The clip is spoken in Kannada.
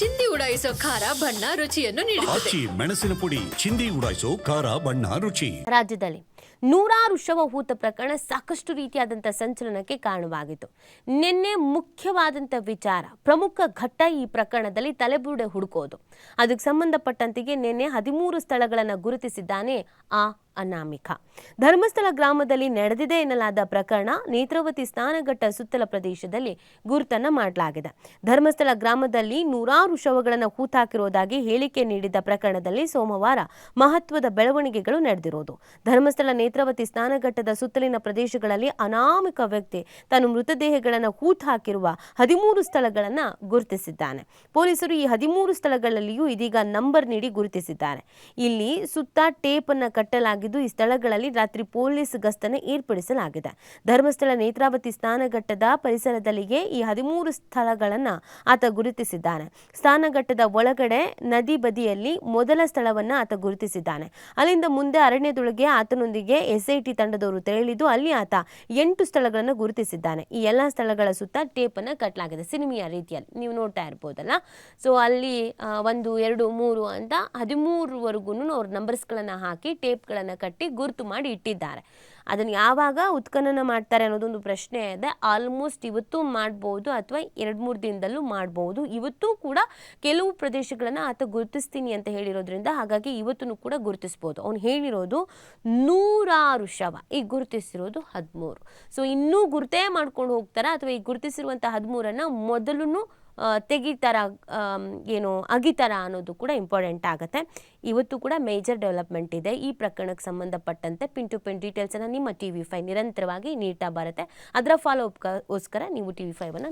ಚಿಂದಿ ಉಡಾಯಿಸೋ ಖಾರ ಬಣ್ಣ ರುಚಿಯನ್ನು ನೀಡುತ್ತದೆ. ಆಚಿ ಮೆಣಸಿನ ಪುಡಿ ಚಿಂದಿ ಉಡಾಯಿಸೋ ಖಾರ ಬಣ್ಣ ರುಚಿ. ರಾಜ್ಯದಲ್ಲಿ ನೂರಾರು ಶವ ಹೂತ ಪ್ರಕರಣ ಸಾಕಷ್ಟು ರೀತಿಯಾದಂಥ ಸಂಚಲನಕ್ಕೆ ಕಾರಣವಾಗಿತ್ತು. ನಿನ್ನೆ ಮುಖ್ಯವಾದಂಥ ವಿಚಾರ ಪ್ರಮುಖ ಘಟ್ಟ ಈ ಪ್ರಕರಣದಲ್ಲಿ ತಲೆಬುರುಡೆ ಹುಡುಕೋದು. ಅದಕ್ಕೆ ಸಂಬಂಧಪಟ್ಟಂತೆ ನಿನ್ನೆ ಹದಿಮೂರು ಸ್ಥಳಗಳನ್ನು ಗುರುತಿಸಿದ್ದಾನೆ ಆ ಅನಾಮಿಕ. ಧರ್ಮಸ್ಥಳ ಗ್ರಾಮದಲ್ಲಿ ನಡೆದಿದೆ ಎನ್ನಲಾದ ಪ್ರಕರಣ ನೇತ್ರಾವತಿ ಸ್ನಾನಘಟ್ಟ ಸುತ್ತಲ ಪ್ರದೇಶದಲ್ಲಿ ಗುರುತನ್ನ ಮಾಡಲಾಗಿದೆ. ಧರ್ಮಸ್ಥಳ ಗ್ರಾಮದಲ್ಲಿ ನೂರಾರು ಶವಗಳನ್ನು ಹೂತಾಕಿರುವುದಾಗಿ ಹೇಳಿಕೆ ನೀಡಿದ್ದ ಪ್ರಕರಣದಲ್ಲಿ ಸೋಮವಾರ ಮಹತ್ವದ ಬೆಳವಣಿಗೆಗಳು ನಡೆದಿರೋದು ಧರ್ಮಸ್ಥಳ ನೇತ್ರಾವತಿ ಸ್ನಾನಘಟ್ಟದ ಸುತ್ತಲಿನ ಪ್ರದೇಶಗಳಲ್ಲಿ ಅನಾಮಿಕ ವ್ಯಕ್ತಿ ತನ್ನ ಮೃತದೇಹಗಳನ್ನು ಹೂತು ಹಾಕಿರುವ ಹದಿಮೂರು ಸ್ಥಳಗಳನ್ನು ಗುರುತಿಸಿದ್ದಾನೆ. ಪೊಲೀಸರು ಈ ಹದಿಮೂರು ಸ್ಥಳಗಳಲ್ಲಿಯೂ ಇದೀಗ ನಂಬರ್ ನೀಡಿ ಗುರುತಿಸಿದ್ದಾರೆ. ಇಲ್ಲಿ ಸುತ್ತ ಟೇಪ್ ಅನ್ನ ಕಟ್ಟಲಾಗಿದ್ದು ಈ ಸ್ಥಳಗಳಲ್ಲಿ ರಾತ್ರಿ ಪೊಲೀಸ್ ಗಸ್ತನ್ನು ಏರ್ಪಡಿಸಲಾಗಿದೆ. ಧರ್ಮಸ್ಥಳ ನೇತ್ರಾವತಿ ಸ್ಥಾನಘಟ್ಟದ ಪರಿಸರದಲ್ಲಿಗೆ ಈ ಹದಿಮೂರು ಸ್ಥಳಗಳನ್ನು ಆತ ಗುರುತಿಸಿದ್ದಾನೆ. ಸ್ಥಾನಘಟ್ಟದ ಒಳಗಡೆ ನದಿ ಬದಿಯಲ್ಲಿ ಮೊದಲ ಸ್ಥಳವನ್ನು ಆತ ಗುರುತಿಸಿದ್ದಾನೆ. ಅಲ್ಲಿಂದ ಮುಂದೆ ಅರಣ್ಯದೊಳಗೆ ಆತನೊಂದಿಗೆ ಎಸ್ಐಟಿ ತಂಡದವರು ತೆರಳಿದ್ದು ಅಲ್ಲಿ ಆತ ಎಂಟು ಸ್ಥಳಗಳನ್ನು ಗುರುತಿಸಿದ್ದಾನೆ. ಈ ಎಲ್ಲ ಸ್ಥಳಗಳ ಸುತ್ತ ಟೇಪನ್ನು ಕಟ್ಟಲಾಗಿದೆ ಸಿನಿಮೆಯ ರೀತಿಯಲ್ಲಿ ನೀವು ನೋಡ್ತಾ ಇರ್ಬೋದಲ್ಲ. ಸೊ, ಅಲ್ಲಿ ಒಂದು, ಎರಡು, ಮೂರು ಅಂತ ಹದಿಮೂರವರೆಗೂ ಅವ್ರ ನಂಬರ್ಸ್ಗಳನ್ನು ಹಾಕಿ ಟೇಪ್ಗಳನ್ನು ಕಟ್ಟಿ ಗುರುತು ಮಾಡಿ ಇಟ್ಟಿದ್ದಾರೆ. ಅದನ್ನು ಯಾವಾಗ ಉತ್ಖನನ ಮಾಡ್ತಾರೆ ಅನ್ನೋದೊಂದು ಪ್ರಶ್ನೆ ಇದೆ. ಆಲ್ಮೋಸ್ಟ್ ಇವತ್ತು ಮಾಡ್ಬೋದು ಅಥವಾ ಎರಡು ಮೂರು ದಿನದಲ್ಲೂ ಮಾಡ್ಬೋದು. ಇವತ್ತು ಕೂಡ ಕೆಲವು ಪ್ರದೇಶಗಳನ್ನು ಆತ ಗುರುತಿಸ್ತೀನಿ ಅಂತ ಹೇಳಿರೋದ್ರಿಂದ ಹಾಗಾಗಿ ಇವತ್ತೂ ಕೂಡ ಗುರುತಿಸ್ಬೋದು. ಅವ್ನು ಹೇಳಿರೋದು ನೂರಾರು ಶವ, ಈ ಗುರುತಿಸಿರೋದು ಹದಿಮೂರು. ಸೊ ಇನ್ನೂ ಗುರುತೇ ಮಾಡ್ಕೊಂಡು ಹೋಗ್ತಾರೆ ಅಥವಾ ಈ ಗುರುತಿಸಿರುವಂಥ ಹದಿಮೂರನ್ನು ಮೊದಲು ತೆಗಿತಾರ ಏನು ಅಗಿತಾರ ಅನ್ನೋದು ಕೂಡ ಇಂಪಾರ್ಟೆಂಟ್ ಆಗುತ್ತೆ. ಇವತ್ತು ಕೂಡ ಮೇಜರ್ ಡೆವಲಪ್ಮೆಂಟ್ ಇದೆ. ಈ ಪ್ರಕರಣಕ್ಕೆ ಸಂಬಂಧಪಟ್ಟಂತೆ ಪಿನ್ ಟು ಪಿನ್ ಡೀಟೇಲ್ಸನ್ನು ನಿಮ್ಮ ಟಿ ವಿ ಫೈ ನಿರಂತರವಾಗಿ ನೀಡ್ತಾ ಬರುತ್ತೆ. ಅದರ ಫಾಲೋ ಅಪ್ಗೋಸ್ಕರ ನೀವು ಟಿ ವಿ ಫೈವನ್ನು